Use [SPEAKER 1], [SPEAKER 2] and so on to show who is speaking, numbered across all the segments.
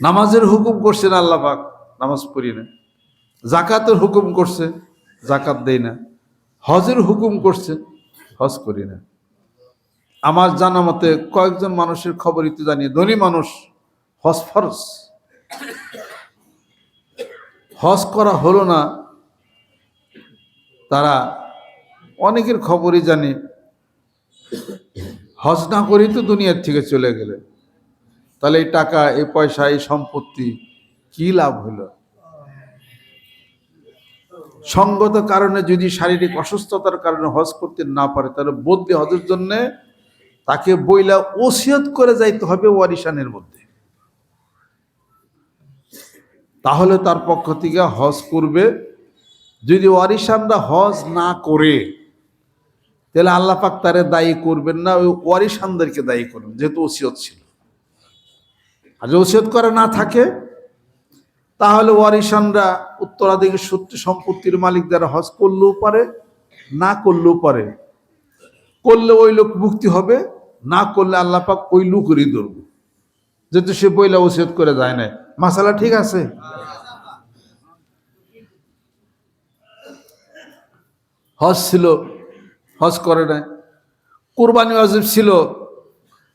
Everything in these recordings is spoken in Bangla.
[SPEAKER 1] নামাজের হুকুম করছেন আল্লাহ পাক, নামাজ পড়ি না। জাকাতের হুকুম করছে, জাকাত দেই না। হজের হুকুম করছে, হজ করি না। আমার জানা মতে কয়েকজন মানুষের খবরই তো জানি ধনী মানুষ, হজ ফরজ। হজ করা হলো না, তারা অনেকের খবরই জানি। হজ না করেই তো দুনিয়ার থেকে চলে গেলে তাহলে এই টাকা, এই পয়সা, এই সম্পত্তি কি লাভ হলো? সঙ্গত কারণে যদি শারীরিক অসুস্থতার কারণে হজ করতে না পারে, তাহলে বদলি হজের জন্য তাকে বইলা ওসিয়ত করে যাইতে হবে ওয়ারিশানের মধ্যে। তাহলে তার পক্ষ থেকে হজ করবে। যদি ওয়ারিশানরা হজ না করে, তাহলে আল্লাহ পাক তারে দায়ী করবেন না, ওই ওয়ারিশানদেরকে দায়ী করবেন, যেহেতু ওসিয়ত ছিল। আর ওসিয়ত করে না থাকে, তাহলে ওয়ারিশানরা উত্তরাধিকার সূত্রে সম্পত্তির মালিক দ্বারা হজ করলেও পারে, না করলেও পারে। করলে ওই লোক মুক্তি হবে, না করলে আল্লাহ পাক ওই লোকেরই ধরবে। যেহেতু সে বইলা ওসিয়ত করে যায় না মাসালা ঠিক আছে? হজ ছিল, হজ করে নাই। কোরবানি ওয়াজিব ছিল,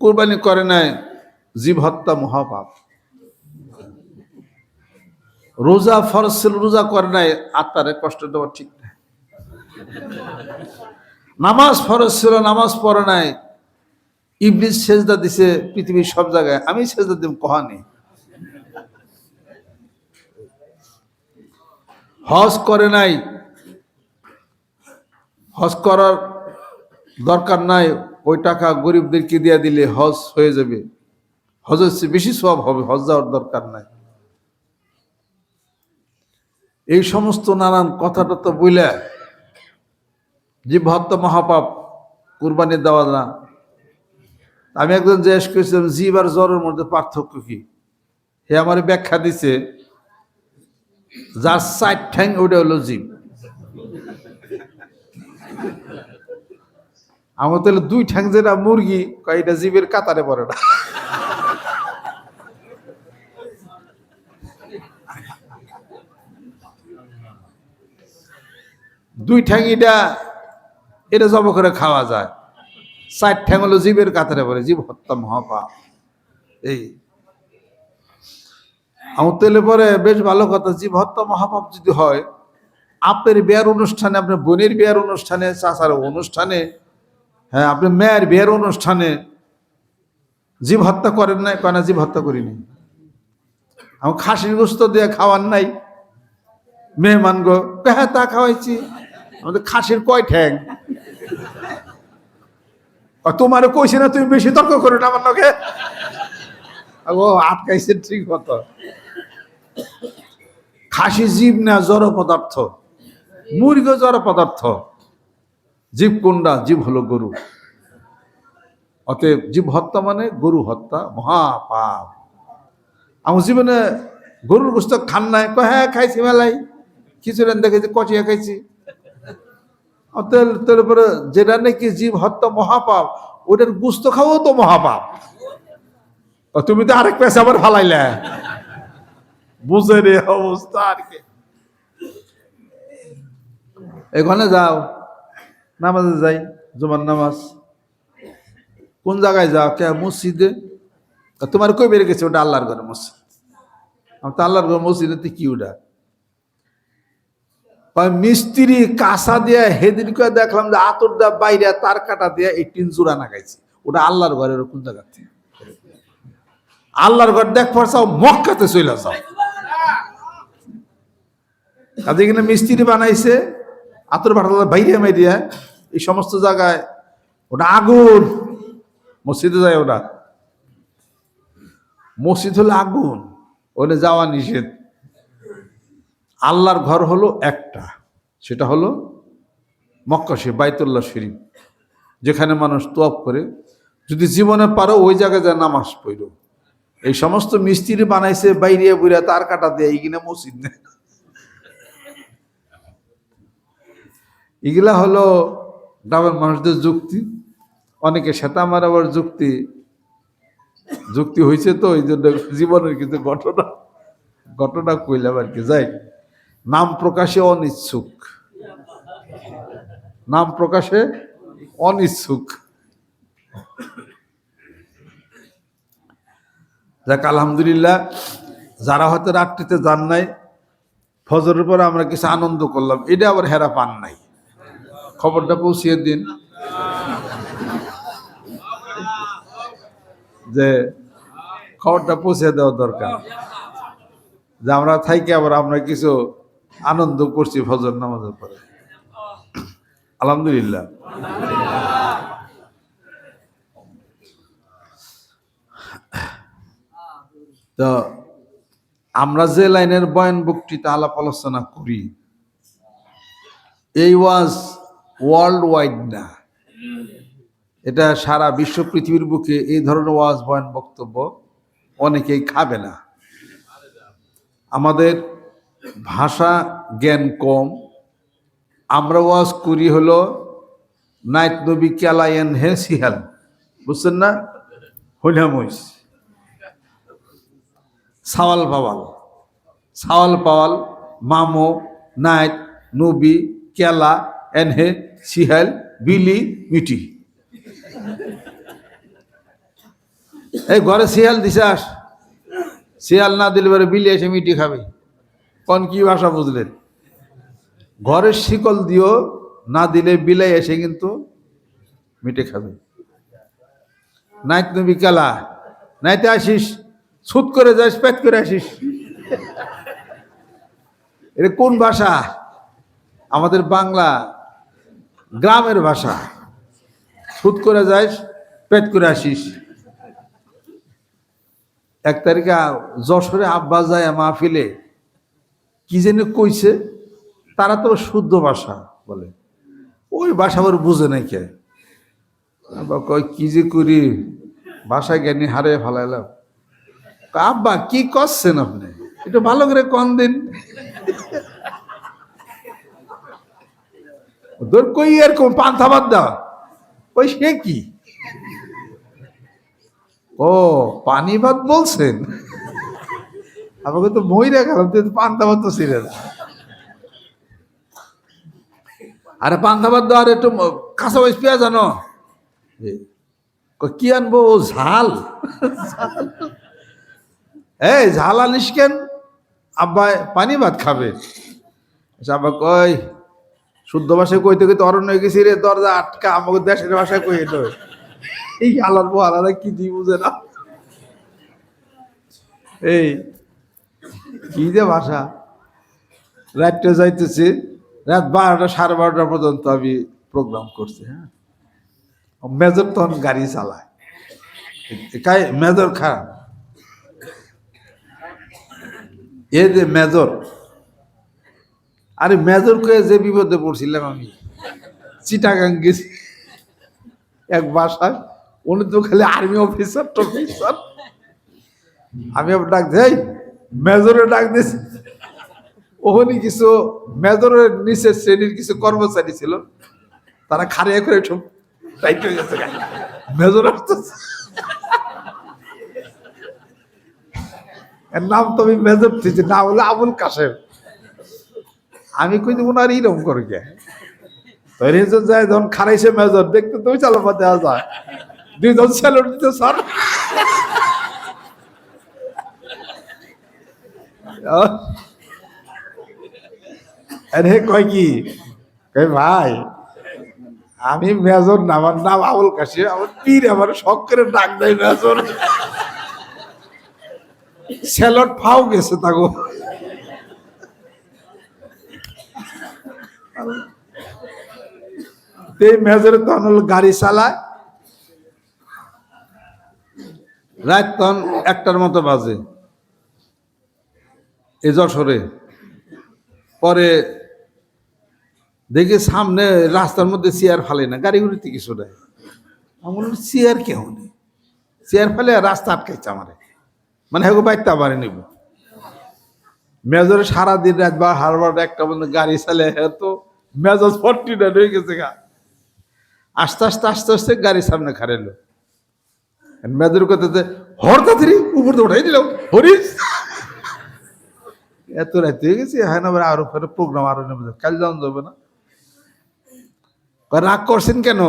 [SPEAKER 1] কোরবানি করে নাই। জীব হত্যা মহাপাপ। রোজা ফরজ ছিল, রোজা করে নাই, আত্মারে কষ্ট দেওয়া ঠিক না নামাজ ফরজ ছিল, নামাজ পড়ে নাই। ইবলিস সেজদা দিছে পৃথিবীর সব জায়গায়। আমি সেজদা দিব কহানি? হজ করে নাই। হজ করার দরকার নাই। ওই টাকা গরিবদেরকে দিয়ে দিলে হজ হয়ে যাবে। হজের চেয়ে বেশি সব হবে, হজ যাওয়ার দরকার নাই। এই সমস্ত নানান কথাটা তো বইলে, যে হত্যা মহাপাপ কুরবানি দেওয়া না। আমি একজন জিজ্ঞেস করেছিলাম, জীব আর জ্বরের মধ্যে পার্থক্য কি? হে আমার ব্যাখ্যা দিছে, যার সাইড ঠ্যাং ওটা হলো জীব। আমার তাহলে দুই ঠ্যাং যেটা মুরগি, কয় এটা জীবের কাতারে পড়ে না। দুই ঠ্যাং এটা জব করে খাওয়া যায়। চার ঠ্যাং হলো জীবের কাতারে পড়ে, জীব হত্যা মহাপাপ। এই। আমার তেলে পরে বেশ ভালো কথা, জীব হত্যা মহাপাপ যদি হয়, আপের বিয়ার অনুষ্ঠানে, আপনার বোনের বিয়ার অনুষ্ঠানে, চাচার অনুষ্ঠানে হ্যাঁ আপনি মেয়ের বিয়ের অনুষ্ঠানে জীব হত্যা করেন নাই? কেন জীব হত্যা করিনি। আমার খাসির গোস্ত দিয়ে খাওয়ার নাই। মেহমান গো হ্যাঁ তা খাওয়াইছি। আমাদের খাসির কয় ঠ্যাং? তোমার কইছে না, তুমি বেশি তর্ক করো না আমার লোকে ও আটকাইছে ঠিক মতো। খাসি জীব না জড় পদার্থ মুরগি জড় পদার্থ। জীব কোনটা জীব হলো গরু। অতএব জীব হত্যা মানে গরু হত্যা, মহাপাপ। আমার জীবনে গরুর গোস্ত খান নাই। হ্যাঁ খাইছি মেলাই খিচুড়েন দেখেছি কচিয়া খাইছি। তারপরে যেটা নাকি জীব হত্যা মহাপাপ, ওটার গুস্ত খাওয়াও তো মহাপাপ। তুমি তো আরেক পেশা আবার ফালাইলে। বুঝে রে অবস্থা আর কি। এখানে যাও, নামাজে যাই, জুমার নামাজ। কোন জায়গায় যাও? কে? মসজিদে? তোমার কই বেড়ে গেছে? ওটা আল্লাহর ঘরে মসজিদ। তো আল্লাহর ঘর মসজিদে কি ওটা? কয়, মিস্ত্রি কাঁসা দিয়ে হেদিন করে দেখলাম যে আতর দা বাইরে, তার কাটা দিয়া এই টিন জোড়া নাগাইছে। ওটা আল্লাহর ঘরের কোন জায়গা থেকে আল্লাহর ঘর দেখ পড়ছাও মক্কাতে চলে যাও। কাজে এখানে মিস্ত্রি বানাইছে, আতর ভাটা বাইরে মাইরিয়া, এই সমস্ত জায়গায়। ওটা আগুন। মসজিদে যায় ওটা। মসজিদ হলো আগুন। ওখানে যাওয়া নিষেধ। আল্লাহর ঘর হলো একটা। সেটা হলো মক্কা শরীফ বাইতুল্লাহ শরীফ, যেখানে মানুষ তোয়াপ করে। যদি জীবনে পারো, ওই জায়গায় যায় নামাজ পড়ল এই সমস্ত মিস্ত্রি বানাইছে, বাইরে বুড়া তার কাটা দিয়ে, এইখানে মসজিদ নেই। এগুলা হলো গ্রামের মানুষদের যুক্তি। অনেকে সেটা আমার আবার যুক্তি। যুক্তি হয়েছে তো এই জন্য জীবনের কিছু ঘটনা ঘটনা কইলাম আর কি, যাই। নাম প্রকাশে অনিচ্ছুক। নাম প্রকাশে অনিচ্ছুক। যাক, আলহামদুলিল্লাহ, যারা হয়তো রাত্রিতে যান নাই, ফজরের পরে আমরা কিছু আনন্দ করলাম, এটা আবার হেরা পান নাই। খবরটা পৌঁছিয়ে দিন। যে খবরটা পৌঁছে দেওয়া দরকার। যে আমরা থাইকে আবার আমরা কিছু আনন্দ করছি ফজর নামাজের পরে। আলহামদুলিল্লাহ। তো আমরা যে লাইনের বয়ান বক্তৃতা আলাপ আলোচনা করি, এই ওয়াজ ওয়ার্ল্ড ওয়াইড না। এটা সারা বিশ্ব পৃথিবীর বুকে এই ধরনের ওয়াজ বয়ান বক্তব্য অনেকেই খাবে না। আমাদের ভাষা জ্ঞান কম। আমরা ওয়াজ করি হলো, নাইট নবী ক্যালায়েন হে সিহাল বুঝছেন না? হইলামইস সাওয়াল পাওয়াল। সাওয়াল পাওয়াল, মামো, নাইট নবী কেলা এনহে সিহাল বিলি মিটি। এই ঘরে শিয়াল দিছে আস। শিয়াল না দিলে পরে বিলি এসে মিটি খাবে। কোন কি ভাষা বুঝলেন? ঘরের শিকল দিও না দিলে বিলাই এসে কিন্তু মিটে খাবে। নাইত নবী কালা, নাইতে আসিস, ছুট করে যাস, পেট করে আসিস। এটা কোন ভাষা? আমাদের বাংলা গ্রামের ভাষা। ছুট করে যাস, পেট করে আসিস। এক তারিখে যশোরে আব্বাস যায় মাহফিলে। কি যেন কইছে? তারা তো শুদ্ধ ভাষা বলে। ওই ভাষা আবার বুঝে নাই কে? কয়, কি যে করি? ভাষা জ্ঞানী হারে ফেলাইলাম। আব্বা, কি করছেন আপনি? একটু ভালো করে কন দিন। তোর কই এরকম পান্থা বাদ দাও ওই সে কি? ও পানি ভাত বলছেন? আমাকে তো মই গেলাম তুই পান্তা ভাত তো ছিলেন আরে পান্তা ভাত আর একটু কাঁচা মরিচ পেঁয়াজ জানো কি আনব? ও ঝাল। এই ঝাল আনিস কেন? আব্বা পানি ভাত খাবে। আচ্ছা, আব্বা কই শুদ্ধ ভাষায় কইতে কইতে অরণ্য গেছি রে দরজা আটকা আমাকে দেশের ভাষায় কই এটা এই বউ আলাদা কি বুঝে না এই কি যে ভাষা? রাতটা যাইতেছে, রাত বারোটা, সাড়ে বারোটা পর্যন্ত আমি প্রোগ্রাম করছি হ্যাঁ? মেজর তখন গাড়ি চালায়। মেজর খারাপ? এ যে মেজর। আরে মেজর কয়ে যে বিপদে পড়ছিলাম আমি, চিটাগাং গেছি। এক বাসায়, উনি তো খালি আর্মি অফিসার টফিসার। আমি ডাক দেই মেজরে ডাক দিয়েছি ওখানে কিছু মেজরের নিচের শ্রেণির কিছু কর্মচারী ছিল। তারা খারিয়া করে সব টাইট হয়ে গেছে মেজর এর নাম তো আমি মেজর দিয়েছি, না হলে আবুল কাশেম। আমি না আর এইরকম করে কে? তো রেজন যায় যখন খারাইছে মেজর, দেখতে তুমি চালো পা দেওয়া যায় দুইজন স্যালুট দিতে স্যার। আরে কয় কি? কয় ভাই, আমি মেজর না আমার নাম আবুল কাশি আমার পীর আমার শখ করে ডাক দেয় মেজর। স্যালট ফাও গেছে তাগো। এই তখন হলো গাড়ি চালায়। রাত তখন একটার মতো বাজে। এ পরে দেখি সামনে রাস্তার মধ্যে চেয়ার ফালে না গাড়ি গুড়িতে কিছু নেই আমার চেয়ার কেউ নেই। চেয়ার ফেলে রাস্তা আটকাইছে আমারে। মানে হেগো বাইতে আবার নিব। মেজরে সারাদিন রাত বা হারবার একটা বন্ধু গাড়ি চালে হ্যাঁ তো মেজাজ ফর্টি না হয়ে গেছে গা। আস্তে আস্তে আস্তে আস্তে গাড়ি সামনে খারেলো মেজর কথা হর তাড়াতাড়ি উপর তো উঠাই দিলাম। হরিস এত রাত হয়ে গেছে হ্যাঁ না আরও ফের প্রোগ্রাম আরও নেবে। কাল যাওয়া যাবে না। রাগ করছেন কেন?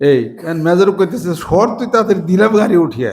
[SPEAKER 1] এই মেজর করতেছে সর তুই তাড়াতাড়ি দিলাম গাড়ি উঠিয়ে।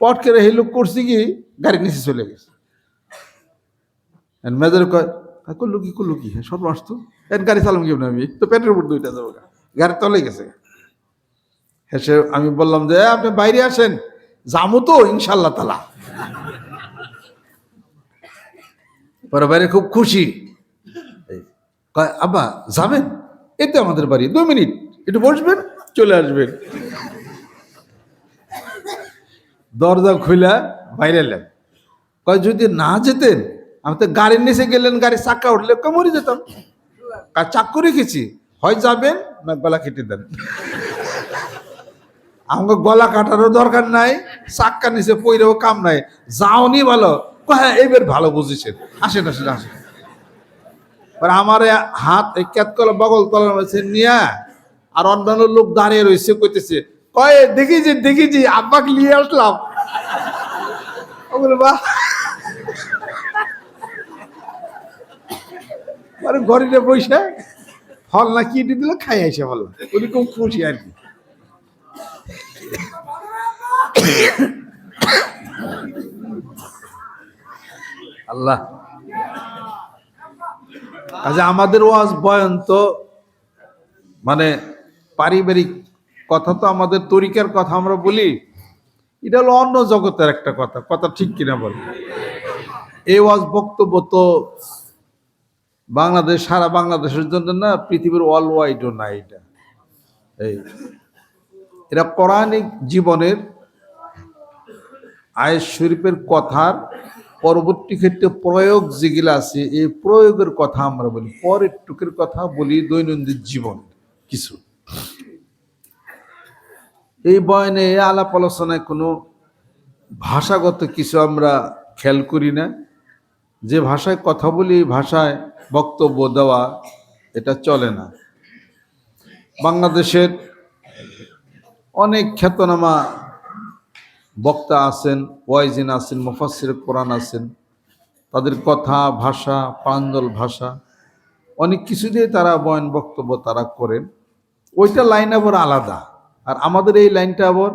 [SPEAKER 1] পট করে এই লোক করছি কি গাড়ি নিচে চলে গেছে। মেজর কয় "হ্যাঁ, করল কি করল কি? হ্যাঁ সব আসতো এর গাড়ি চালাম কেমন আমি? তো পেটের উপর দুইটা যাব গাড়ি তলে গেছে। হেসে আমি বললাম যে আপনি বাইরে আসেন। যাব তো ইনশাল্লাহ তালা। পরে খুব খুশি। আব্বা, যাবেন? এতে আমাদের বাড়ি, দু মিনিট, একটু বসবেন, চলে আসবেন। দরজা খুলে বাইরে এলেন। কয়, যদি না যেতেন, আমি তো গাড়ির নিচে গেলেন গাড়ির চাক্কা উঠলে কমরে যেতাম। কার চাক্কু রেখেছি, হয় যাবেন না গলা কেটে দেন। আমাকে গলা কাটারও দরকার নাই চাক্কা নিচে পইরেও কাম নাই। যাওনি ভালো হ্যাঁ এবার ভালো বুঝেছেন। আসেন আসেন আসেন। আমার হাত এই কেতকলা বগল তলার মধ্যে নিয়ে আর অন্যান্য লোক দাঁড়িয়ে রয়েছে, কইতেছে। কয়, দেখেছি দেখেছি, আব্বাকে নিয়ে আসলাম। ও বলে, বাহ! মানে ঘরে বসে। ফল না কি দিল খাই আইসে ফল। উনি খুব খুশি আর কি। আল্লাহ। আচ্ছা আমাদের ওয়াজ বয়ান তো মানে পারিবারিক কথা তো আমাদের তরিকার কথা আমরা বলি। এটা হলো অন্য জগতের একটা কথা কথা ঠিক কিনা বল? এই ওয়াজ বক্তব্য তো বাংলাদেশ, সারা বাংলাদেশের জন্য না, পৃথিবীর অল ওয়াইডও না এটা। এই এরা পৌরাণিক জীবনের আয়েশ শরীফের কথার পরবর্তী ক্ষেত্রে প্রয়োগ যেগুলো আছে, এই প্রয়োগের কথা আমরা বলি। পরের টুকের কথা বলি দৈনন্দিন জীবন কিছু। এই বয়নে এই আলাপ আলোচনায় কোনো ভাষাগত কিছু আমরা খেয়াল করি না। যে ভাষায় কথা বলি ভাষায় বক্তব্য দেওয়া, এটা চলে না। বাংলাদেশের অনেক খ্যাতনামা বক্তা আছেন, ওয়াইজিন আছেন মুফাসির কোরআন আছেন, তাদের কথা, ভাষা প্রাঞ্জল ভাষা, অনেক কিছু দিয়ে তারা বয়ন বক্তব্য তারা করেন। ওইটা লাইন আবার আলাদা। আর আমাদের এই লাইনটা আবার,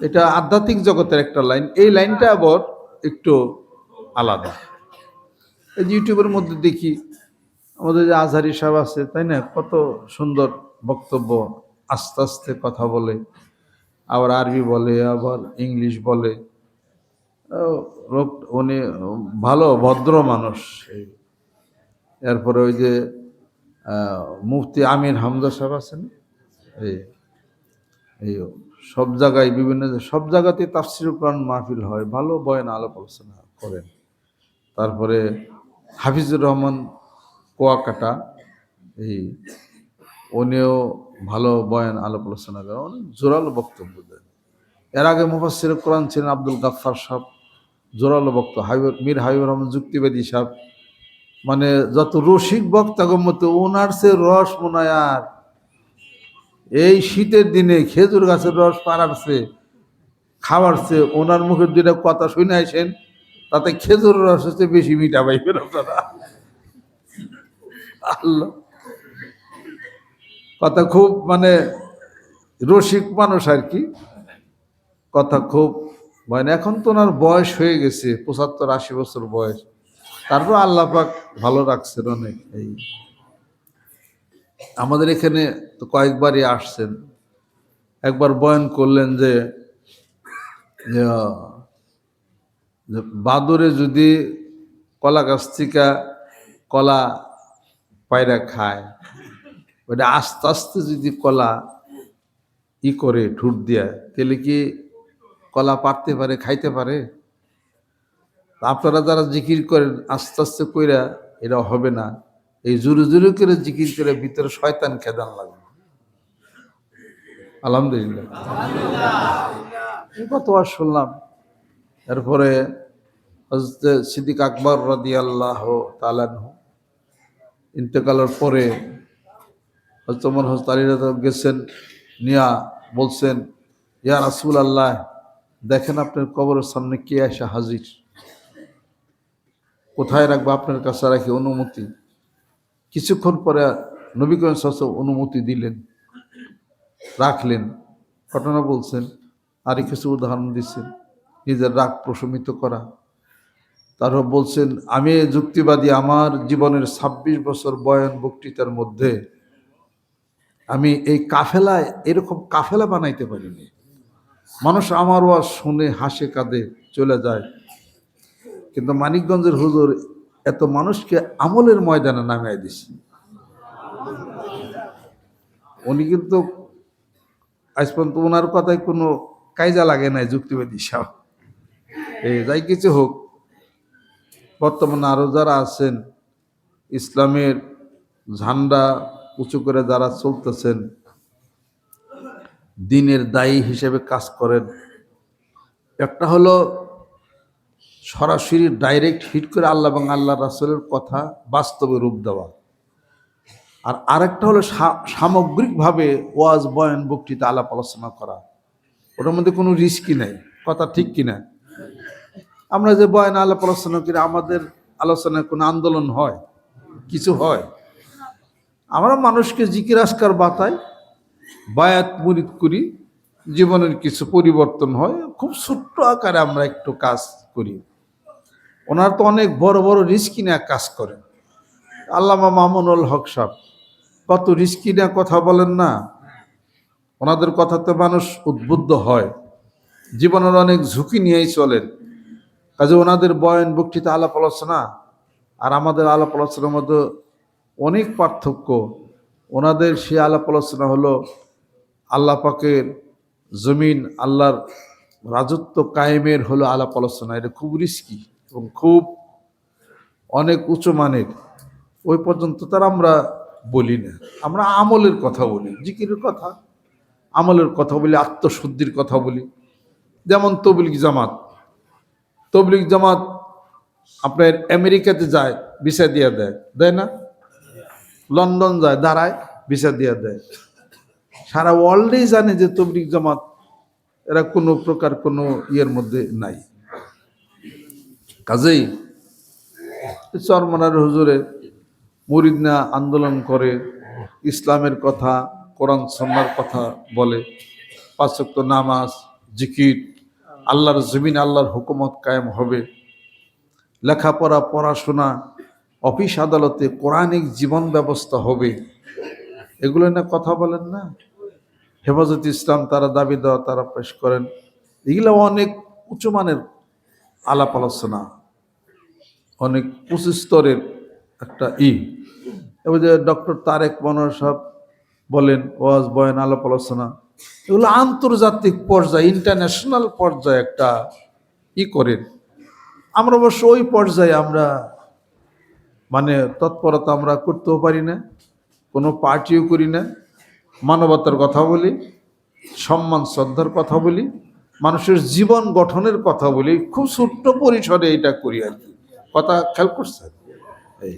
[SPEAKER 1] এটা আধ্যাত্মিক জগতের একটা লাইন। এই লাইনটা আবার একটু আলাদা। এই ইউটিউবের মধ্যে দেখি, আমাদের যে আজহারি সাহেব আছে, তাই না? কত সুন্দর বক্তব্য, আস্তে আস্তে কথা বলে। আবার আরবি বলে, আবার ইংলিশ বলে। উনি ভালো, ভদ্র মানুষ। এরপরে ওই যে মুফতি আমির হামজা সাহেব আছেন এই এই সব জায়গায় বিভিন্ন, সব জায়গাতে তাফসির কোরআন মাহফিল হয়। ভালো বয়ান আলাপ আলোচনা করেন। তারপরে হাফিজুর রহমান কোয়াকাটা, এই, উনিও ভালো বয়ান আলাপ আলোচনা করেন অনেক জোরালো বক্তব্য দেন। এর আগে মুফাসির কোরআন ছিলেন আব্দুল গাফফার সাহেব, জোরালো বক্ত হাবিব, মীর হাবিবুর রহমান, যুক্তিবাদী সাহেব। মানে যত রসিক বক্তা মতো ওনার সে রস মনে হয় আর এই শীতের দিনে খেজুর গাছের রস পাড়াচ্ছে খাওয়ারছে ওনার মুখের দুইটা কথা শুনে আসেন, তাতে খেজুর রস হচ্ছে বেশি মিঠা পাইবেন আপনারা। আল্লাহ। কথা খুব মানে রসিক মানুষ আর কি। কথা খুব মানে এখন তো ওনার বয়স হয়ে গেছে, পঁচাত্তর আশি বছর বয়স। তারপর আল্লাহ পাক ভালো রাখছেন অনেক, এই আমাদের এখানে তো কয়েকবারই আসছেন। একবার বয়ান করলেন যে বাদরে যদি কলা গাছ থেকে কলা পায়রা খায় ওটা আস্তে আস্তে যদি কলা ই করে ঠুট দিয়া তাহলে কি কলা পারতে পারে খাইতে পারে? আপনারা যারা জিকির করেন আস্তে আস্তে কইরা এটা হবে না। এই জুরু জুরু করে জিকির করে ভিতরে শয়তান খেদান লাগবে। আলহামদুলিল্লাহ। কত আর শুনলাম। এরপরে হজরত সিদ্দিক আকবর রাদি আল্লাহ তালানহ ইন্তেকালের পরে হজরত ওমর হজরত গেছেন, নিয়া বলছেন, ইয়া রাসুল আল্লাহ দেখেন আপনার কবরের সামনে কে আসে হাজির। কোথায় রাখব আপনার কাছে রাখি অনুমতি? কিছুক্ষণ পরে নবী সাল্লাল্লাহু অনুমতি দিলেন, রাখলেন। ঘটনা বলছেন, আর কিছু উদাহরণ দিচ্ছেন, নিজের রাগ প্রশমিত করা। তারপর বলছেন, আমি যুক্তিবাদী আমার জীবনের ২৬ বছর বয়ান বক্তৃতার মধ্যে আমি এই কাফেলায় এরকম কাফেলা বানাইতে পারিনি। মানুষ আমার ওয়াজ শুনে, হাসে, কাঁদে, চলে যায়। কিন্তু মানিকগঞ্জের হুজুর এত মানুষকে আমলের ময়দানে নামিয়ে দিছে। উনি কিন্তু আজ পর্যন্ত ওনার কথায় কোনো কায়জা লাগে নাই যুক্তিবাদী সাহ। এই যাই কিছু হোক, বর্তমানে আরও যারা আছেন, ইসলামের ঝান্ডা উঁচু করে যারা চলতেছেন, দিনের দায়ী হিসেবে কাজ করেন। একটা হলো সরাসরি ডাইরেক্ট হিট করে আল্লাহ এবং আল্লাহ রাসুলের কথা বাস্তবে রূপ দেওয়া। আর আরেকটা হলো সামগ্রিকভাবে ওয়াজ, বয়ান, বক্তৃতা আলাপ আলোচনা করা। ওটার মধ্যে কোনো রিস্কই নাই। কথা ঠিক কিনা? আমরা যে বয়ান আলাপ আলোচনা করি, আমাদের আলোচনায় কোনো আন্দোলন হয়? কিছু হয়? আমরা মানুষকে জিকির আসকার বাতাই বায়াত মুরিদ করি, জীবনের কিছু পরিবর্তন হয়, খুব ছোট্ট আকারে আমরা একটু কাজ করি। ওনার তো অনেক বড় বড় রিস্কি নিয়ে কাজ করেন। আল্লামা মামুনুল হক সাহেব, কত রিস্কি নিয়ে কথা বলেন না? ওনাদের কথাতে মানুষ উদ্বুদ্ধ হয়। জীবনের অনেক ঝুঁকি নিয়েই চলেন। কাজে ওনাদের বয়ান বক্তৃতা আলাপ আলোচনা আর আমাদের আলাপ আলোচনার মধ্যে অনেক পার্থক্য। ওনাদের সে আলাপ আলোচনা হলো আল্লাহ পাকের জমিন, আল্লাহর রাজত্ব কায়েমের হলো আলাপ আলোচনা। এটা খুব রিস্কি এবং খুব অনেক উঁচু মানের। ওই পর্যন্ত তার আমরা বলি না। আমরা আমলের কথা বলি, জিকিরের কথা। আমলের কথা বলি, আত্মশুদ্ধির কথা বলি। যেমন তবলিগ জামাত। তবলিগ জামাত আপনার আমেরিকাতে যায়, ভিসা দিয়ে দেয় দেয় না? লন্ডন যায়, দাঁড়ায় ভিসা দিয়ে দেয়। সারা ওয়ার্ল্ডেই জানে যে তবলিগ জামাত, এরা কোনো প্রকার কোনো ইয়ের মধ্যে নাই। কাজেই চরমনার হুজুরে মুরিদনা আন্দোলন করে, ইসলামের কথা, কোরআন সন্ন্যার কথা বলে পাঁচক্ত নামাজ, জিকির, আল্লাহর জমিন, আল্লাহর হুকুমত কায়েম হবে, লেখাপড়া, পড়াশোনা অফিস আদালতে কোরআনিক জীবন ব্যবস্থা হবে। এগুলো না কথা বলেন না। হেফাজত ইসলাম তারা দাবি দেওয়া তারা পেশ করেন। এগুলো অনেক উচ্চমানের আলাপ আলোচনা। অনেক উঁচু স্তরের একটা ই। এবার যে ডক্টর তারেক মনোয়ার সাহেব বলেন, ওয়াজ, বয়ান, আলাপ আলোচনা, এগুলো আন্তর্জাতিক পর্যায়ে, ইন্টারন্যাশনাল পর্যায়ে একটা ই করেন। আমরা অবশ্য ওই পর্যায়ে আমরা মানে তৎপরতা আমরা করতেও পারি না, কোনো পার্টিও করি না, মানবতার কথা বলি, সম্মান, শ্রদ্ধার কথা বলি, মানুষের জীবন গঠনের কথা বলি, খুব ছোট্ট পরিসরে এটা করি আর কি। কথা খেয়াল করছে এই।